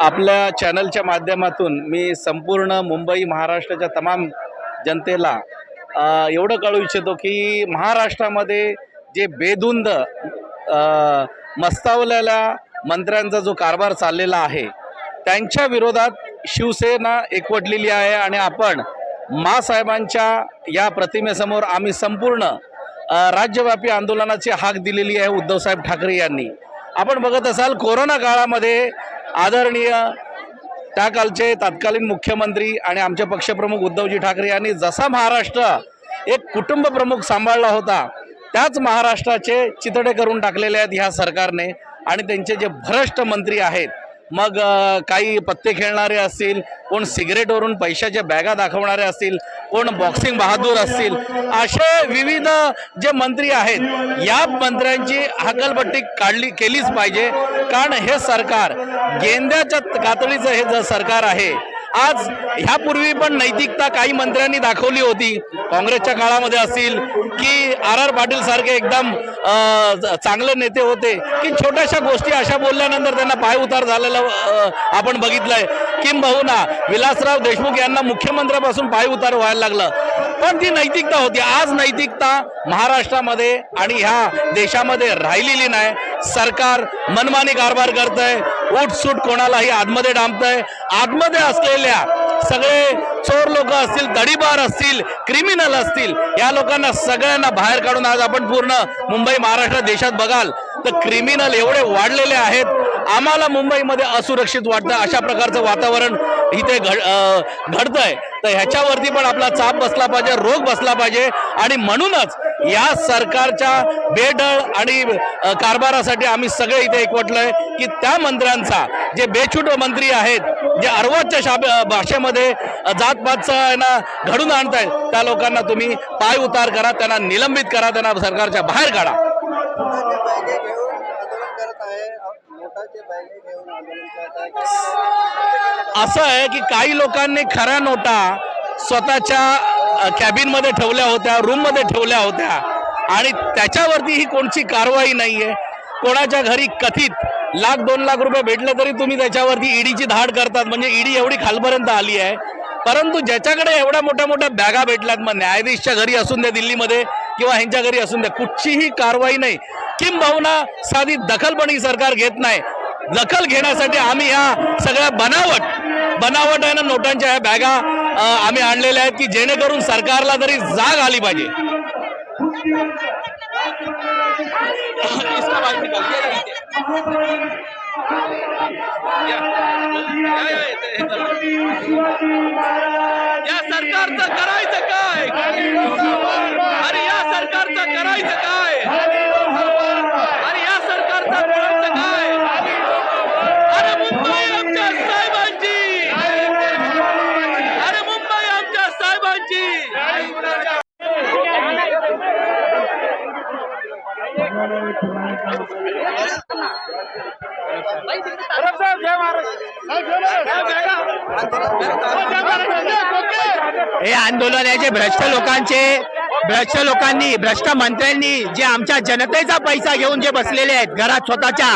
आपल्या चॅनलच्या माध्यमातून मी संपूर्ण मुंबई महाराष्ट्राच्या तमाम जनतेला एवढं कळू इच्छितो की महाराष्ट्रामध्ये जे बेधुंद मस्तावलेल्या मंत्र्यांचा जो कारभार चाललेला आहे त्यांच्या विरोधात शिवसेना एकवटलेली आहे आणि आपण मासाहेबांच्या या प्रतिमेसमोर आम्ही संपूर्ण राज्यव्यापी आंदोलनाची हाक दिलेली आहे उद्धवसाहेब ठाकरे यांनी. आपण बघत असाल कोरोना काळामध्ये आदरणीय त्या कालचे तत्कालीन मुख्यमंत्री आणि आमचे पक्षप्रमुख उद्धवजी ठाकरे यांनी जसा महाराष्ट्र एक कुटुंब प्रमुख सांभाळला होता त्याच महाराष्ट्राचे चितडे करून टाकलेले आहेत ह्या सरकारने आणि त्यांचे जे भ्रष्ट मंत्री आहेत मग काही पत्ते खेळणारे असतील कोण सिगरेटवरून पैशाच्या बॅगा दाखवणारे असतील कोण बॉक्सिंग बहादूर असतील असे विविध जे मंत्री आहेत या मंत्र्यांची हकलपट्टी काढली केलीच पाहिजे. कारण हे सरकार गेंद्याच्या कातडीचं हे जर सरकार आहे आज ह्यापूर्वी पण नैतिकता काही मंत्र्यांनी दाखवली होती काँग्रेसच्या काळामध्ये असतील की आर आर पाटील सारखे एकदम चांगले नेते होते की छोट्याशा गोष्टी अशा बोलल्यानंतर त्यांना पायउतार झालेला आपण बघितलंय. किंबहुना विलासराव देशमुख यांना मुख्यमंत्र्यापासून पाय उतार व्हायला लागलं. पण ती नैतिकता होती. आज नैतिकता महाराष्ट्रामध्ये आणि ह्या देशामध्ये राहिलेली नाही. सरकार मनमानी कारभार करत आहे उठसूट कोणालाही आतमध्ये डांबतंय. आतमध्ये असलेल्या सगळे चोर लोक असतील दडीबार असतील क्रिमिनल असतील या लोकांना सगळ्यांना बाहेर काढून आज आपण पूर्ण मुंबई महाराष्ट्र देशात बघाल. तर क्रिमिनल एवढे वाढलेले आहेत. आम्हाला मुंबईमध्ये असुरक्षित वाटतं. अशा प्रकारचं वातावरण इथे घड घडतंय. तर ह्याच्यावरती पण आपला चाप बसला पाहिजे रोग बसला पाहिजे. आणि म्हणूनच या सरकारच्या बेडळ आणि कारभारासाठी आम्ही सगळे इथे एकवटलोय की त्या मंत्र्यांचा जे बेछूट मंत्री आहेत जे अर्वाच्या शाब भाषेमध्ये जातपातचं ना घडून आणतायत त्या लोकांना तुम्ही पाय उतार करा त्यांना निलंबित करा त्यांना सरकारच्या बाहेर काढा. असं आहे की काही लोकांनी खऱ्या नोटा स्वतःच्या कॅबिनमध्ये ठेवल्या होत्या रूममध्ये ठेवल्या होत्या. आणि त्याच्यावरती ही कोणची कारवाई नाही आहे कोणाच्या घरी कथित लाख दोन लाख रुपये भेटले तरी तुम्ही त्याच्यावरती ईडीची धाड करतात. म्हणजे ईडी एवढी खालपर्यंत आली आहे. परंतु ज्याच्याकडे एवढ्या मोठ्या मोठ्या बॅगा भेटल्यात मग न्यायाधीशच्या घरी असून द्या दिल्लीमध्ये किंवा ह्यांच्या घरी असून द्या कुठचीही कारवाई नाही. किंबहुना साधी दखल पण ही सरकार घेत नाही. दखल घेण्यासाठी आम्ही ह्या सगळ्या बनावट बनावट आहे ना नोटांच्या ह्या बॅगा आम्ही आणलेल्या आहेत की जेणेकरून सरकारला तरी जाग आली पाहिजे या. या सरकारचं करायचं काय अरे या सरकारचं करायचं काय अरे या सरकारचं करायचं काय अरे मुंबई आमच्या साहेबांची अरे मुंबई आमच्या साहेबांची हे आंदोलन आहे जे भ्रष्ट लोकांचे भ्रष्ट लोकांनी भ्रष्ट मंत्र्यांनी जे आमच्या जनतेचा पैसा घेऊन जे बसलेले आहेत घरात स्वतःच्या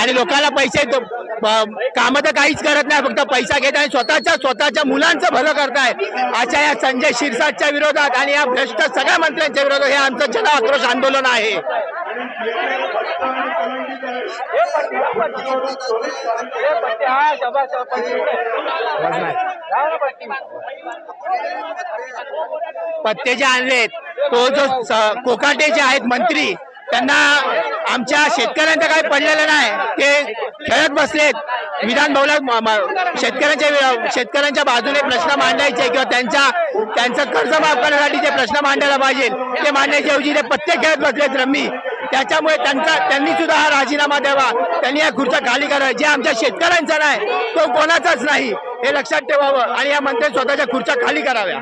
आणि लोकांना पैसे काम कामं तर काहीच करत नाही फक्त पैसा घेत आणि स्वतःच्या स्वतःच्या मुलांचं भलं करताय. अशा या संजय शिरसाटच्या विरोधात आणि या भ्रष्ट सगळ्या मंत्र्यांच्या विरोधात हे आमचं जन आक्रोश आंदोलन आहे. पत्ते जे आणलेत तो जो कोकाटे जे आहेत मंत्री त्यांना आमच्या शेतकऱ्यांचं काही पडलेलं नाही. ते खेळत बसलेत. विधान भवनात शेतकऱ्यांच्या शेतकऱ्यांच्या बाजूने प्रश्न मांडायचे किंवा त्यांच्या त्यांचं कर्ज माफ करण्यासाठी जे प्रश्न मांडायला पाहिजे ते मांडण्याच्या ऐवजी ते पत्ते खेळत बसलेत रम्मी. त्याच्यामुळे त्यांचा त्यांनी सुद्धा हा राजीनामा द्यावा. त्यांनी या खुर्च्या खाली कराव्या. जे आमच्या शेतकऱ्यांचा नाही तो कोणाचाच नाही हे लक्षात ठेवावं आणि या मंत्री स्वतःच्या खुर्च्या खाली कराव्या.